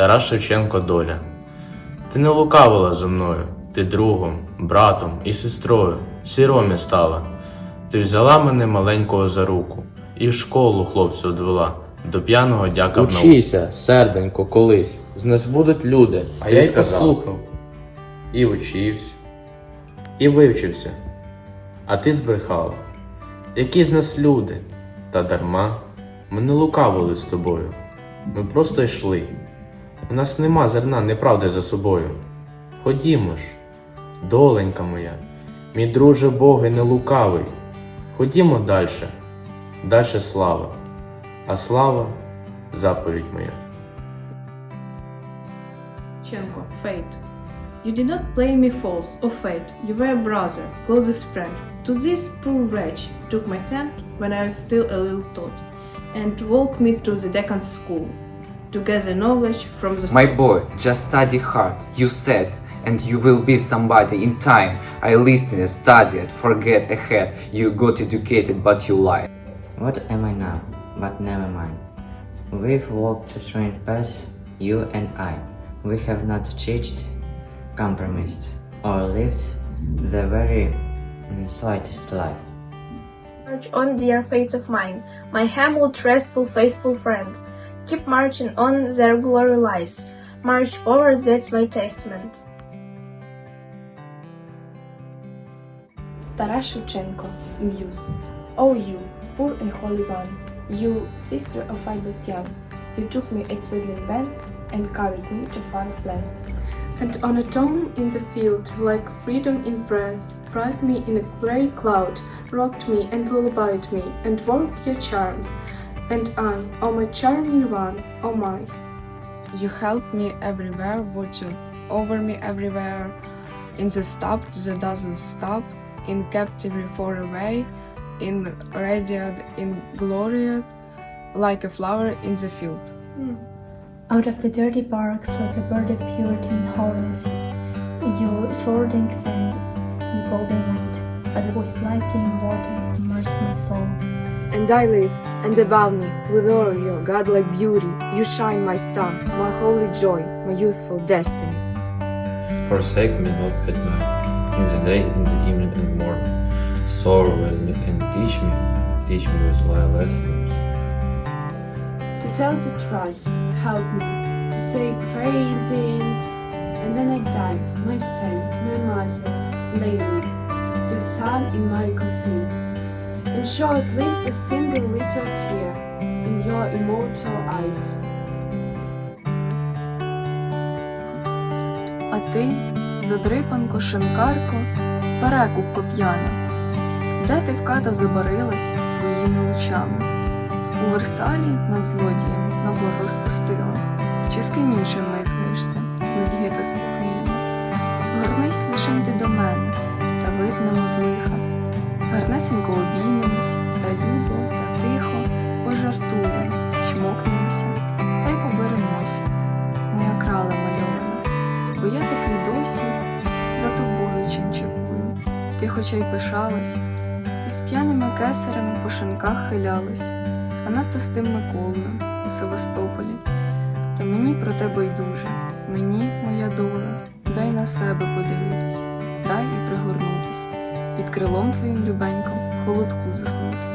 Тарас Шевченко доля. Ти не лукавила зо мною, ти другом, братом і сестрою, сіромі стала. Ти взяла мене маленького за руку і в школу хлопцю одвела, до п'яного дяка в науку. Учися, серденько, колись. З нас будуть люди. А Ти я й послухав, і учився, і вивчився. А ти збрехав. Які з нас люди? Та дарма. Ми не лукавили з тобою. Ми просто йшли. У нас нема зерна неправди за собою. Ходімо ж, доленька моя, мій друже Боги не лукавий. Ходімо дальше, дальше слава, а слава заповідь моя. Chenko, fate. You did not play me false, O fate. You were a brother, closest friend. To this poor wretch took my hand when I was still a little tot, and walked me to the deacon's school to gather knowledge from the My soul. boy, just study hard, you said, and you will be somebody in time. I listened, studied, forget ahead. You got educated, but you lied. What am I now? But never mind. We've walked a strange path, you and I. We have not changed, compromised, or lived the very slightest lie. March on, dear fates of mine, my humble, restful, faithful friend. Keep marching on, their glory lies. March forward, that's my testament. Taras Shevchenko, Muse. Oh, you, poor and holy one, you, sister of Ibis young, you took me as swaddling bands and carried me to far off lands. And on a tomb in the field, like freedom in breath, wrapped me in a grey cloud, rocked me and lullabied me, and worked your charms. And I, oh my charming one, oh my. You help me everywhere, watch you over me everywhere. In the stop that doesn't stop, in captivity far away, in radiant, in glorious, like a flower in the field. Hmm. Out of the dirty barks, like a bird of purity and holiness, you soaring sang, you golden wind, as if with life-giving water immersed my soul. And I live, and above me, with all your godlike beauty, you shine my star, my holy joy, my youthful destiny. Forsake me not at night, in the day, in the evening and morning. Sorrow with me and teach me, teach me with thy lessons. To tell the truth, help me to say prayers and and when I die, my son, my mother, lay me, your son in my coffin, show at least a single little tear in your immortal eyes. А ти, задрипанко, шинкарко, перекупко п'яна, де ти вката забарилась своїми лучами? У Версалі над злодієм набор розпустила, чи з ким іншим мислишся, з та спохміння? Горнись лишень ти до мене, та виднемо з лиха, гарнесенько обіймемось, Ти хоча й пишалась, і з п'яними кесарями по шинках хилялась, а надто з тим Миколою у Севастополі. Та мені про тебе байдуже, мені моя доля, дай на себе подивитись, дай і пригорнутись, під крилом твоїм любеньком холодку заснути.